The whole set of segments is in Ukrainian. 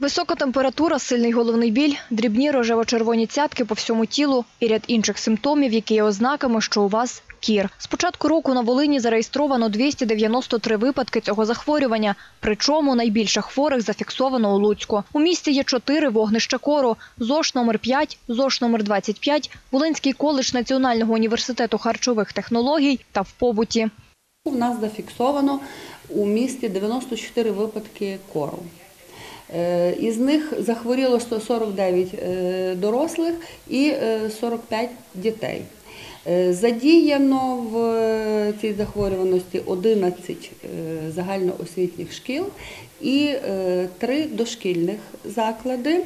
Висока температура, сильний головний біль, дрібні рожево-червоні цятки по всьому тілу і ряд інших симптомів, які є ознаками, що у вас кір. З початку року на Волині зареєстровано 293 випадки цього захворювання, причому найбільше хворих зафіксовано у Луцьку. У місті є чотири вогнища кору: ЗОШ номер 5, ЗОШ номер 25, Волинський коледж Національного університету харчових технологій та в побуті. У нас зафіксовано у місті 94 випадки кору. Е, Із них захворіло 149 е, дорослих і е, 45 дітей. Е, Задіяно в цій захворюваності 11 е, загальноосвітніх шкіл і 3 дошкільних заклади.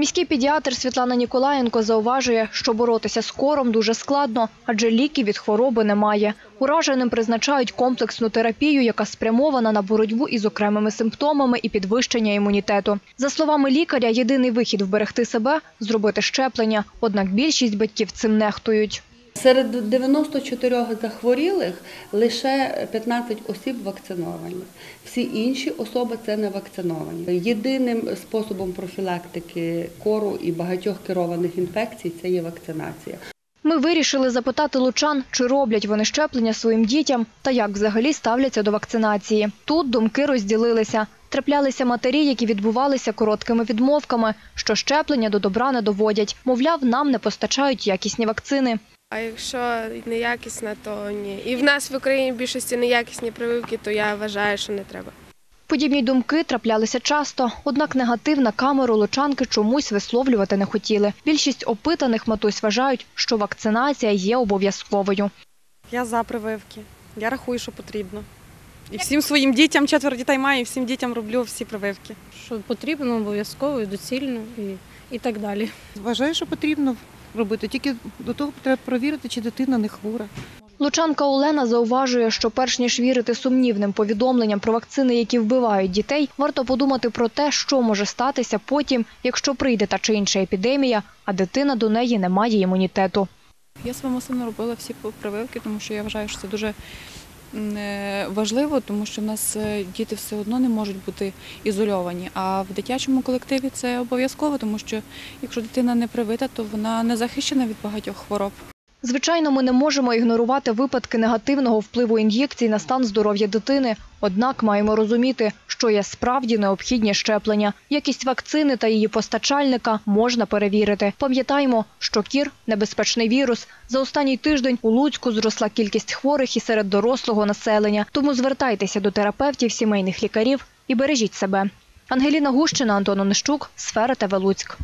Міський педіатр Світлана Ніколаєнко зауважує, що боротися з кором дуже складно, адже ліків від хвороби немає. Ураженим призначають комплексну терапію, яка спрямована на боротьбу із окремими симптомами і підвищення імунітету. За словами лікаря, єдиний вихід вберегти себе зробити щеплення. Однак більшість батьків цим нехтують. Серед 94 захворілих лише 15 осіб вакциновані. Всі інші особи це не вакциновані. Єдиним способом профілактики кору і багатьох керованих інфекцій це є вакцинація. Ми вирішили запитати лучан, чи роблять вони щеплення своїм дітям та як взагалі ставляться до вакцинації. Тут думки розділилися. Траплялися матері, які відбувалися короткими відмовками, що щеплення до добра не доводять. Мовляв, нам не постачають якісні вакцини. А якщо неякісна, то ні. І в нас в Україні в більшості неякісні прививки, то я вважаю, що не треба. Подібні думки траплялися часто, однак негатив на камеру лучанки чомусь висловлювати не хотіли. Більшість опитаних матусь вважають, що вакцинація є обов'язковою. Я за прививки. Я рахую, що потрібно. І всім своїм дітям, четверо дітей маю, і всім дітям роблю всі прививки. що потрібно обов'язково і доцільно і, і так далі. Вважаю, що потрібно робити. Тільки до того треба перевірити, чи дитина не хвора. Лучанка Олена зауважує, що перш ніж вірити сумнівним повідомленням про вакцини, які вбивають дітей, варто подумати про те, що може статися потім, якщо прийде та чи інша епідемія, а дитина до неї не має імунітету. Я своєму сину робила всі прививки, тому що я вважаю, що це дуже важливо, тому що в нас е, діти все одно не можуть бути ізольовані. А в дитячому колективі це обов'язково, тому що якщо дитина не привита, то вона не захищена від багатьох хвороб. Звичайно, ми не можемо ігнорувати випадки негативного впливу ін'єкцій на стан здоров'я дитини. Однак маємо розуміти, що є справді необхідні щеплення. Якість вакцини та її постачальника можна перевірити. Пам'ятаємо, що кір небезпечний вірус. За останній тиждень у Луцьку зросла кількість хворих і серед дорослого населення. Тому звертайтеся до терапевтів, сімейних лікарів і бережіть себе. Ангеліна Гущина, Антон Онищук, Сфера ТВ Луцьк.